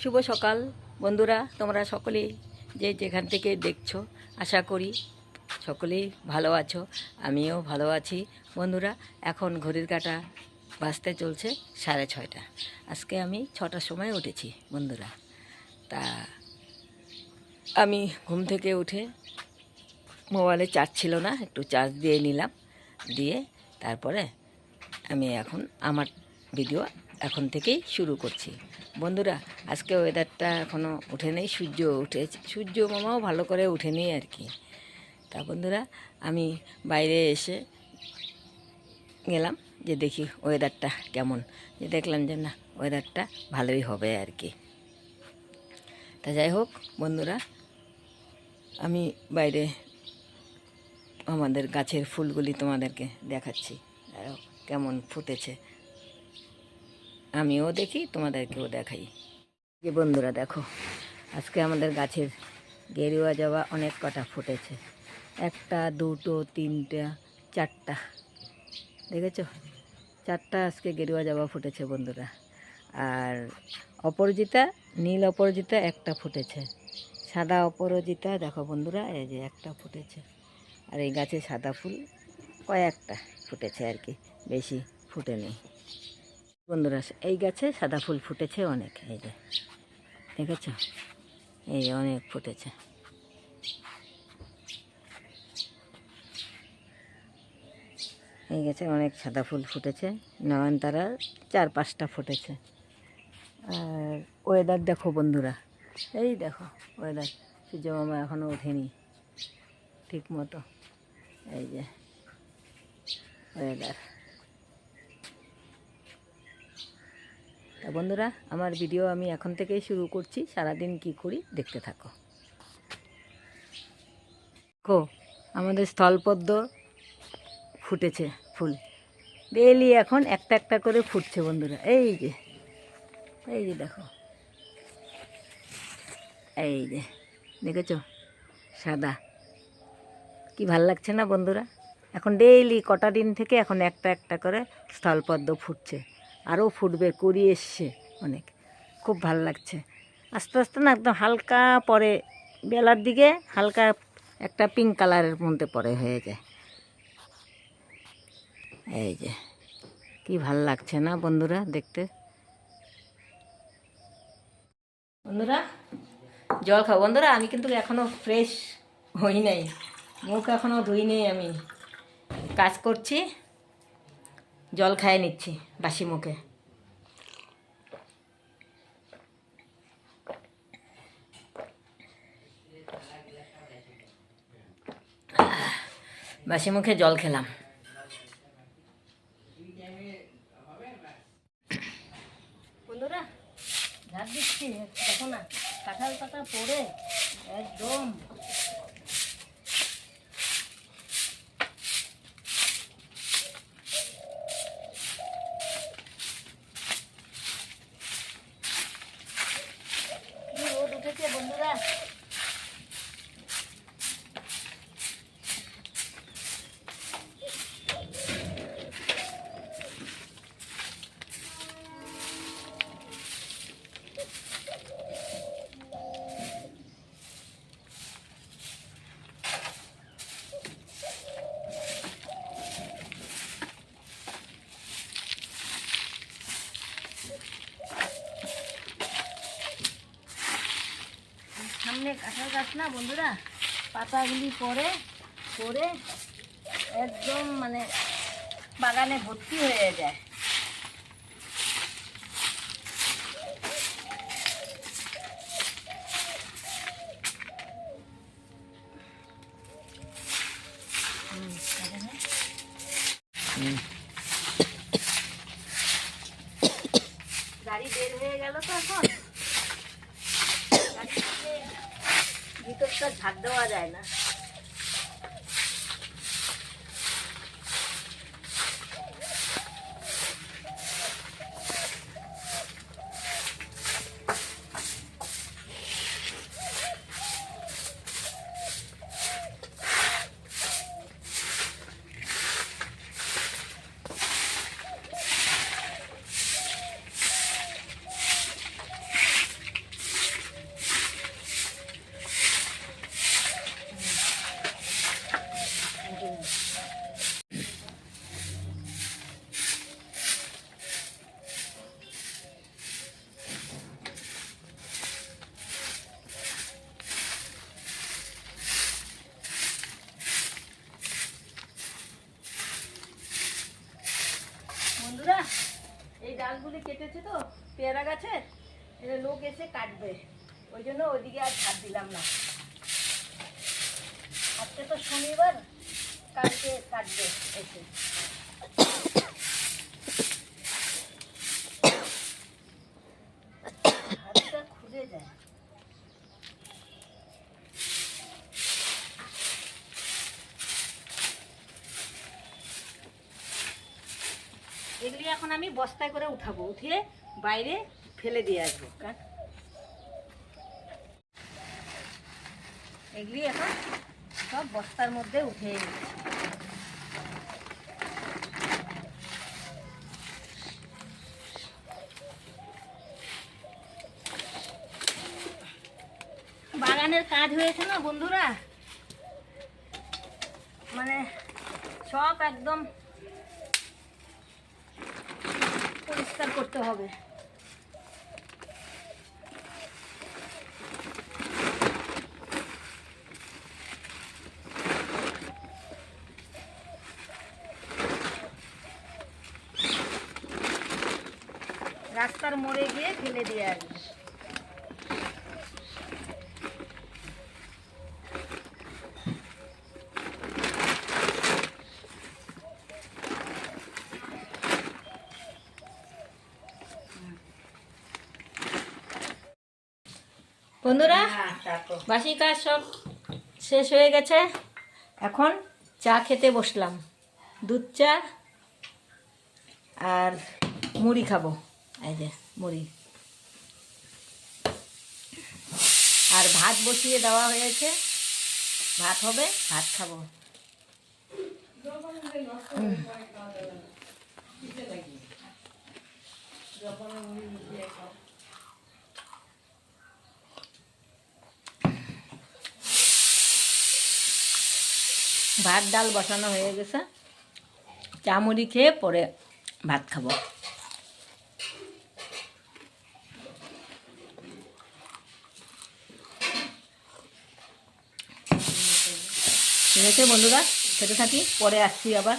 শুভ সকাল, বন্ধুরা। তোমরা সকলেই যে যেখান থেকে দেখছ, আশা করি সকলেই ভালো আছো, আমিও ভালো আছি। বন্ধুরা, এখন ঘড়ির কাটা বাজতে চলছে সাড়ে ছয়টা। আজকে আমি ছটার সময় উঠেছি, বন্ধুরা। তা আমি ঘুম থেকে উঠে মোবাইলে চার্জ ছিল না, একটু চার্জ দিয়ে নিলাম, দিয়ে তারপরে আমি এখন আমার ভিডিও এখন থেকেই শুরু করছি। বন্ধুরা, আজকে ওয়েদারটা এখনও উঠে নেই, সূর্য উঠেছে। সূর্য মামাও ভালো করে উঠেনি আর কি। তা বন্ধুরা, আমি বাইরে এসে গেলাম যে দেখি ওয়েদারটা কেমন। যে দেখলাম যে না ওয়েদারটা ভালোই হবে আর কি। তা যাই হোক, বন্ধুরা, আমি বাইরে আমাদের গাছের ফুলগুলি তোমাদেরকে দেখাচ্ছি। দেখো কেমন ফুটেছে। আমিও দেখি, তোমাদেরকেও দেখাই। যে বন্ধুরা দেখো, আজকে আমাদের গাছের গেরুয়া জবা অনেক কটা ফুটেছে। একটা, দুটো, তিনটা, চারটা। দেখেছ? চারটা আজকে গেরুয়া জবা ফুটেছে বন্ধুরা। আর অপরাজিতা, নীল অপরাজিতা একটা ফুটেছে। সাদা অপরাজিতা, দেখো বন্ধুরা, এই যে একটা ফুটেছে। আর এই গাছে সাদা ফুল কয়েকটা ফুটেছে আর কি, বেশি ফুটেনি। বন্ধুরা, এই গাছে সাদা ফুল ফুটেছে অনেক, এই যে, দেখেছ? এই যে অনেক ফুটেছে। এই গাছে অনেক সাদা ফুল ফুটেছে, নয়নতারা চার পাঁচটা ফুটেছে। আর ওয়েদার দেখো বন্ধুরা, এই দেখো ওয়েদার সূর্য মামা এখনও ওঠেনি, ঠিক মতো, এই যে ওয়েদার তা বন্ধুরা, আমার ভিডিও আমি এখন থেকেই শুরু করছি। সারাদিন কি করি দেখতে থাকো। কো আমাদের স্থলপদ্ম ফুটেছে ফুল। ডেলি এখন একটা একটা করে ফুটছে বন্ধুরা। এই যে এই যে দেখো। এই যে, দেখেছ? সাদা। কি ভালো লাগছে না বন্ধুরা? এখন ডেইলি কটা দিন থেকে এখন একটা একটা করে স্থলপদ্ম ফুটছে। আরও ফুটবে, কুড়ি এসছে অনেক। খুব ভালো লাগছে। আস্তে আস্তে না একদম হালকা পরে, বেলার দিকে হালকা একটা পিঙ্ক কালারের মধ্যে পরে হয়ে যায়। এই যে, কি ভালো লাগছে না বন্ধুরা দেখতে? বন্ধুরা, জল খাও। বন্ধুরা, আমি কিন্তু এখনও ফ্রেশ হই নাই। মুখ এখনও ধুই নেই আমি। কাজ করছি। জল খাইয়ে নিচ্ছি বাসি মুখে। বাসি মুখে জল খেলাম বন্ধুরা ঝাড় দিচ্ছি দেখো না কাঁঠাল পাতা পড়ে একদম কি রোদ উঠেছে বন্ধুরা সামনে কাঁঠাল গাছ না বন্ধুরা? পাতাগুলি পরে পরে একদম মানে বাগানে ভর্তি হয়ে যায়। হুম, কাঁঠাল না? গাড়ি বের হয়ে গেল তো এখন গাড়ি থেকে ঝাড় দেওয়া যায় না। কেটেছে তো, পেয়ারা গাছে এটা লোক এসে কাটবে। ওই জন্য ওইদিকে আর ছাড় দিলাম না। আজকে তো শনিবার, কালকে কাটবে এসে হাতটা খুলে যায় এগুলি এখন আমি বস্তায় করে উঠাবো, উঠিয়ে বাইরে ফেলে দিয়ে আসব। এগুলি এখন সব বস্তার মধ্যে উঠে। বাগানের কাজ হয়েছে না বন্ধুরা? মানে সব একদম পরিষ্কার করতে হবে। রাস্তার মোড়ে গিয়ে ফেলে দিয়ে আসবে। বন্ধুরা বাসি কাজ সব শেষ হয়ে গেছে। এখন চা খেতে বসলাম। দুধ চা আর মুড়ি খাব। এই যে মুড়ি। আর ভাত বসিয়ে দেওয়া হয়েছে। ভাত হবে ভাত খাব। হুম। ভাত ডাল বসানো হয়ে গেছে। চা মুড়ি খেয়ে পরে ভাত খাব। ঠিক আছে বন্ধুরা খেতে থাকি পরে আসছি আবার।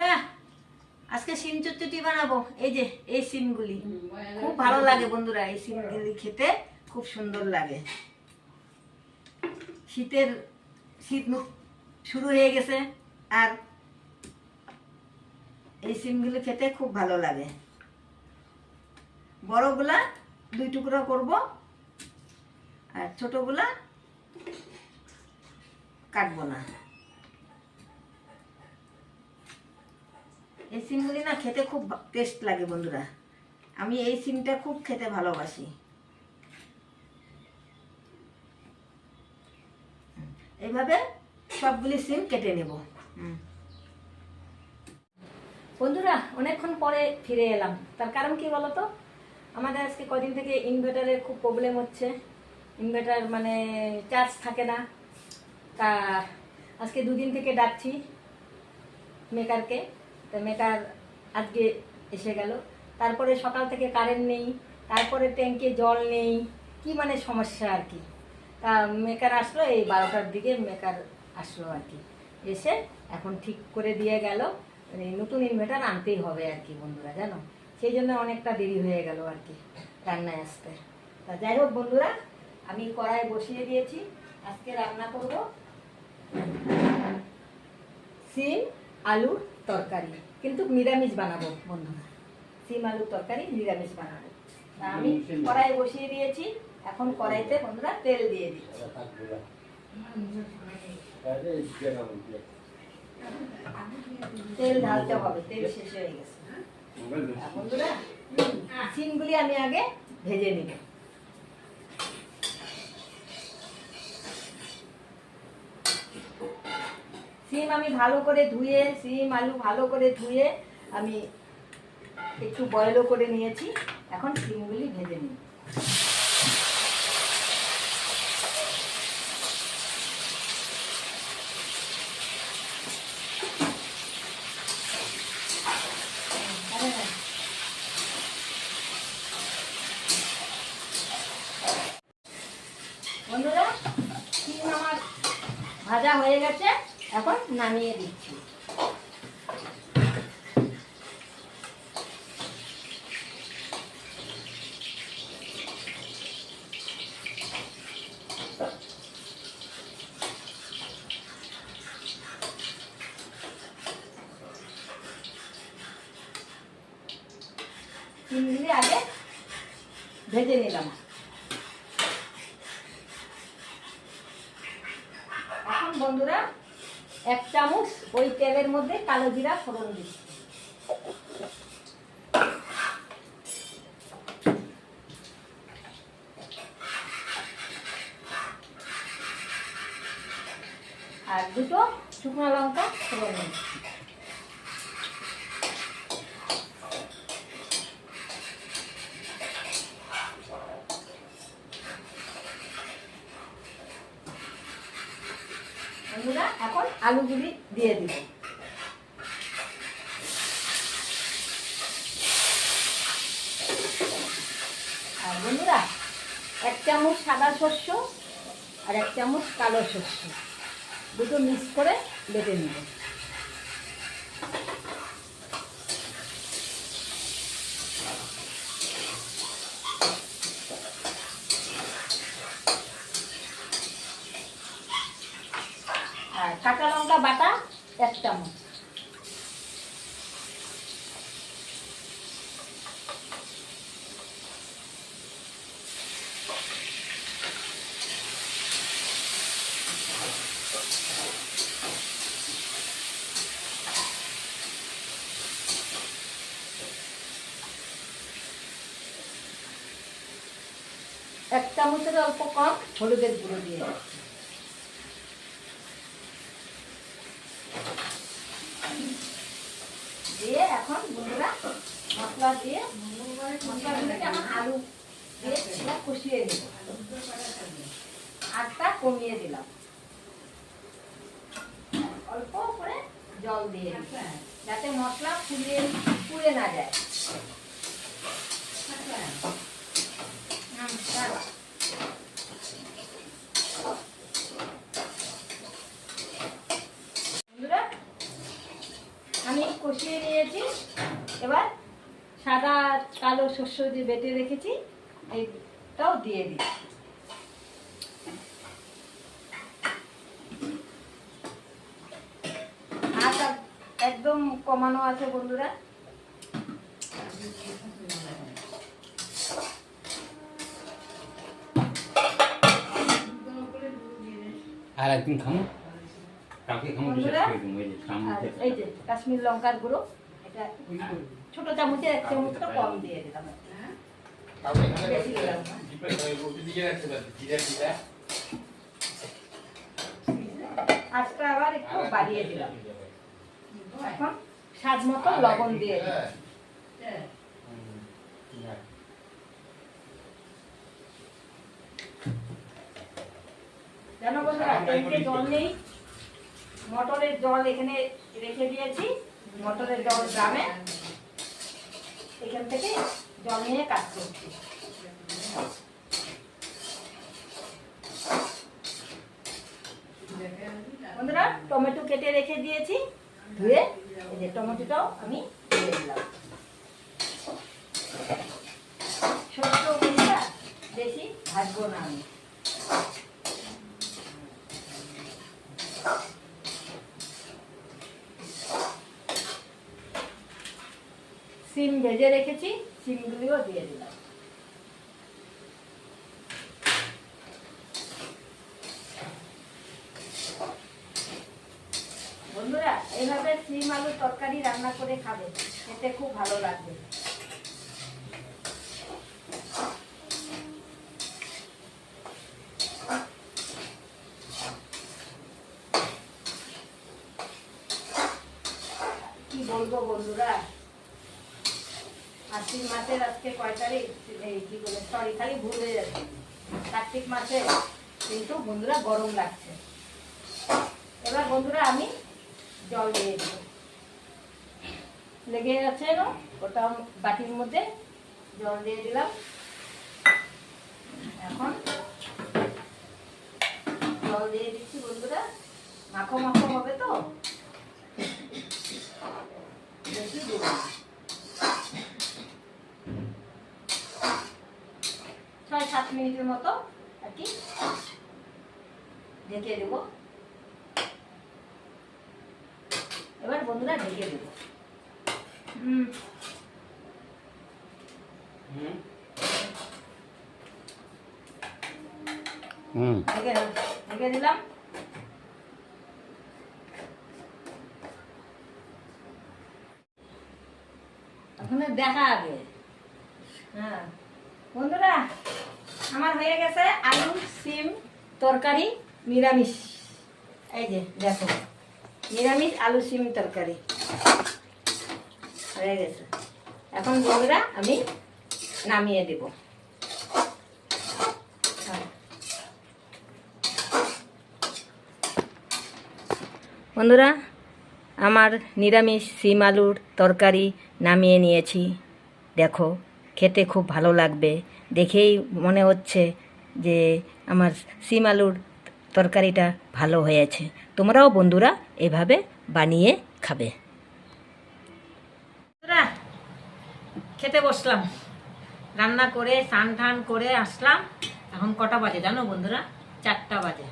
আহ, আজকে সিম চচ্চটি বানাবো। এই যে এই সিমগুলি খুব ভালো লাগে বন্ধুরা এই সিমগুলি খেতে। খুব সুন্দর লাগে। শীতের, শীত শুরু হয়ে গেছে আর এই সিমগুলো খেতে খুব ভালো লাগে। বড়গুলা দুই টুকরো করব আর ছোটগুলা কাটবো না। এই সিমগুলি না খেতে খুব টেস্ট লাগে বন্ধুরা। আমি এই সিমটা খুব খেতে ভালোবাসি। এইভাবে সবগুলি সিম কেটে নেব। বন্ধুরা অনেকক্ষণ পরে ফিরে এলাম। তার কারণ কি বলতো? আমাদের আজকে কদিন থেকে ইনভার্টারের খুব প্রবলেম হচ্ছে। ইনভার্টার মানে চার্জ থাকে না। তা আজকে দুদিন থেকে ডাকছি মেকারকে তা মেকার আজকে এসে গেল। তারপরে সকাল থেকে কারেন্ট নেই। তারপরে ট্যাঙ্কে জল নেই। কি মানে সমস্যা আর কি? মেকার আসলো এই বারোটার দিকে মেকার আসলো আর কি। এসে এখন ঠিক করে দিয়ে গেল। এই নতুন ইনভার্টার আনতেই হবে আর কি বন্ধুরা জানো? সেই জন্য অনেকটা দেরি হয়ে গেল আর কি রান্নায় আসতে। তা যাই হোক বন্ধুরা আমি কড়াই বসিয়ে দিয়েছি। আজকে রান্না করব সিম আলুর তরকারি। কিন্তু নিরামিষ বানাবো বন্ধুরা। সিম আলুর তরকারি নিরামিষ বানাবো। তা আমি কড়াই বসিয়ে দিয়েছি। এখন কড়াইতে বন্ধুরা তেল দিয়ে দিচ্ছি। তেল ঢালতে হবে, তেল শেষ হয়ে গেছে। বন্ধুরা, সিমগুলি আমি আগে ভেজে নিব। সিম আমি ভালো করে ধুয়ে, সিম, আলু ভালো করে ধুয়ে আমি একটু বয়েলও করে নিয়েছি। এখন সিমগুলি ভেজে নিই নামিয়ে দিচ্ছি। আগে ভেজে নিলাম। মধ্যে কালো জিরা ফোড়ন দিচ্ছি। আর দুটো শুকনো লঙ্কা ফোড়ন দিচ্ছি। আলুগুলি দিয়ে দিব আর বন্ধুরা এক চামচ সাদা শস্য আর এক চামচ কালো শস্য। দুটো মিক্স করে বেটে নেব। আর কাঁচা লঙ্কা বাটা এক চামচ এক চামচের অল্প কম হলুদের গুঁড়ো দিয়ে দিয়ে এখন বন্ধুরা মশলা দিয়ে আলু দিয়ে কষিয়ে আটটা কমিয়ে দিলাম। অল্প করে জল দিয়ে যাতে মশলা ফুলিয়ে পুড়ে না যায় হুম, দাঁড়া। বন্ধুরা আমি কষিয়ে নিয়েছি। এবার সাদা কালো শস্য যে বেটে রেখেছি, এইটাও দিয়ে দিচ্ছি। একদম কমানো আছে বন্ধুরা। আর একদিন খামো এই যে কাশ্মীর লঙ্কার গুঁড়ো এটা ছোট চামচে এক চামচ কম দিয়ে দিলাম বেশি দিলাম না। আজটা আবার একটু বাড়িয়ে দিলাম। এখন স্বাদ মতো লবণ দিয়ে দিলাম। জানো বন্ধুরা ট্যাঙ্কে জল নেই মটরের জল এখানে রেখে দিয়েছি, মটরের জল গ্রামে। এখান থেকে জল নিয়ে কাজ করছি। বন্ধুরা, টমেটো কেটে রেখে দিয়েছি, ধুয়ে এই যে টমেটোটাও আমি দিয়ে দিলাম। বন্ধুরা, বেশি ভাজবো না আমি সিম ভেজে রেখেছি সিমগুলিও দিয়ে দিলাম। বন্ধুরা এইভাবে সিম আলুর তরকারি রান্না করে খাবে, খেতে খুব ভালো লাগবে। কি বলব বন্ধুরা? আশ্বিন মাসের আজকে কয় তারিখ? এই কি বলে সরি খালি ভুলে যাচ্ছে। কার্তিক মাসে কিন্তু বন্ধুরা গরম লাগছে। এবার বন্ধুরা আমি জল দিয়ে লেগে আছে ওটা বাটির মধ্যে জল দিয়ে দিলাম। এখন জল দিয়ে দিচ্ছি বন্ধুরা। মাখো মাখো হবে তো? বেশি দেবো না। ছয় সাত মিনিটের মতো আর কি ঢেকে দেবো। এবার বন্ধুরা ঢেকে দেবো। হুম। হুম। হুম ঢেকে দিলাম। ওখানে দেখা আগে। হ্যাঁ। বন্ধুরা আমার হয়ে গেছে আলু, সিম, তরকারি, নিরামিষ। এই যে, দেখো, নিরামিষ, আলু, সিম, তরকারি। হয়ে গেছে। এখন বন্ধুরা আমি নামিয়ে দেব। বন্ধুরা, আমার নিরামিষ সিম, আলুর তরকারি নামিয়ে নিয়েছি। দেখো, খেতে খুব ভালো লাগবে। দেখেই মনে হচ্ছে যে আমার সিম আলুর তরকারিটা ভালো হয়েছে। তোমরাও বন্ধুরা এভাবে বানিয়ে খাবে। খেতে বসলাম। রান্না করে, স্নান টান করে আসলাম। এখন কটা বাজে জানো বন্ধুরা? চারটা বাজে।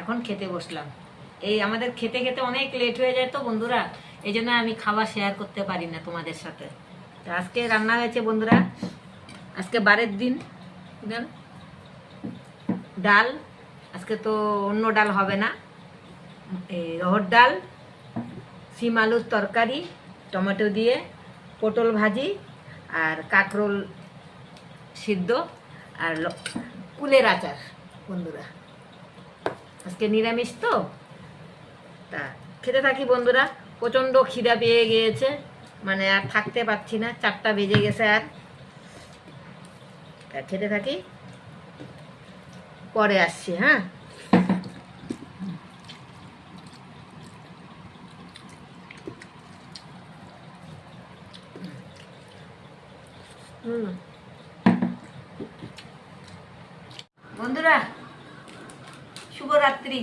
এখন খেতে বসলাম। এই আমাদের খেতে খেতে অনেক লেট হয়ে যায় তো বন্ধুরা। এই জন্য আমি খাবার শেয়ার করতে পারি না তোমাদের সাথে। আজকে রান্না হয়েছে বন্ধুরা আজকে বারের দিন ডাল, আজকে তো অন্য ডাল হবে না। এই রহর ডাল, সিম আলুর তরকারি, টমেটো দিয়ে পটল ভাজি আর কাঁকরোল সিদ্ধ আর কুলের আচার, বন্ধুরা। আজকে নিরামিষ তো? তা খেতে থাকি, বন্ধুরা। প্রচণ্ড খিদা পেয়ে গিয়েছে। মানে আর থাকতে পারছি না, চারটা বেজে গেছে আর। খেতে থাকি। পরে আসছি হ্যাঁ? বন্ধুরা, শুভরাত্রি।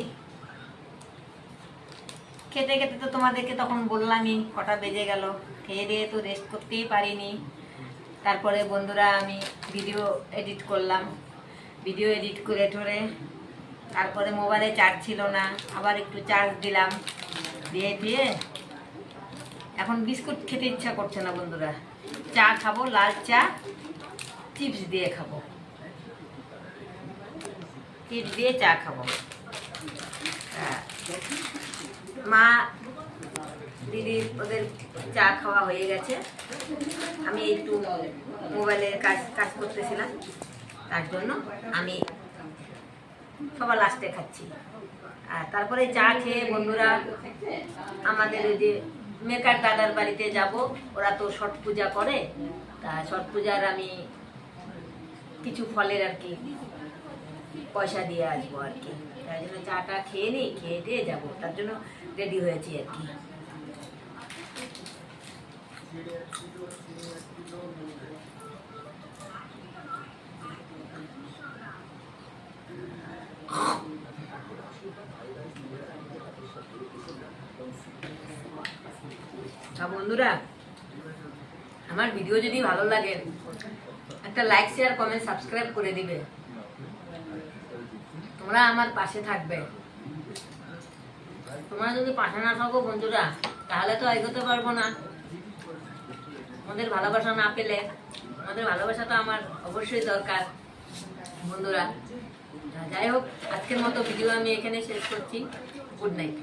খেতে খেতে তো তোমাদেরকে তখন বললামই, কটা বেজে গেল। খেয়ে দিয়ে তো রেস্ট করতেই পারিনি। তারপরে বন্ধুরা আমি ভিডিও এডিট করলাম। ভিডিও এডিট করে ঠরে তারপরে মোবাইলে চার্জ ছিল না, আবার একটু চার্জ দিলাম। দিয়ে দিয়ে এখন বিস্কুট খেতে ইচ্ছা করছে না বন্ধুরা। চা খাব, লাল চা, চিপস দিয়ে খাব। চিপস দিয়ে চা খাব। হ্যাঁ। মা দিদি, ওদের চা খাওয়া হয়ে গেছে। আমি একটু মোবাইলে কাজ কাজ করতেছিলাম। তার জন্য আমি সবার লাস্টে খাচ্ছি। আর তারপরে চা খেয়ে বন্ধুরা, আমাদের ওই যে মেকার দাদার বাড়িতে যাব, ওরা তো ছট পূজা করে। তা ছট পূজার আমি কিছু ফলের আর কি পয়সা দিয়ে আসব আর কি। তাই জন্য চাটা খেয়ে নিই, খেয়ে দিয়ে যাব। তার জন্য রেডি হয়েছি আর কি। বন্ধুরা, আমার ভিডিও যদি ভালো লাগে, একটা লাইক শেয়ার কমেন্ট সাবস্ক্রাইব করে দিবে। তোমরা আমার পাশে থাকবে। তোমরা যদি পাশে না থাকো বন্ধুরা, তাহলে তো এগোতে পারব না। আমাদের ভালোবাসা না পেলে, আমাদের তো আমার অবশ্যই দরকার, বন্ধুরা। যাই হোক, আজকের মতো ভিডিও আমি এখানে শেষ করছি। Good night.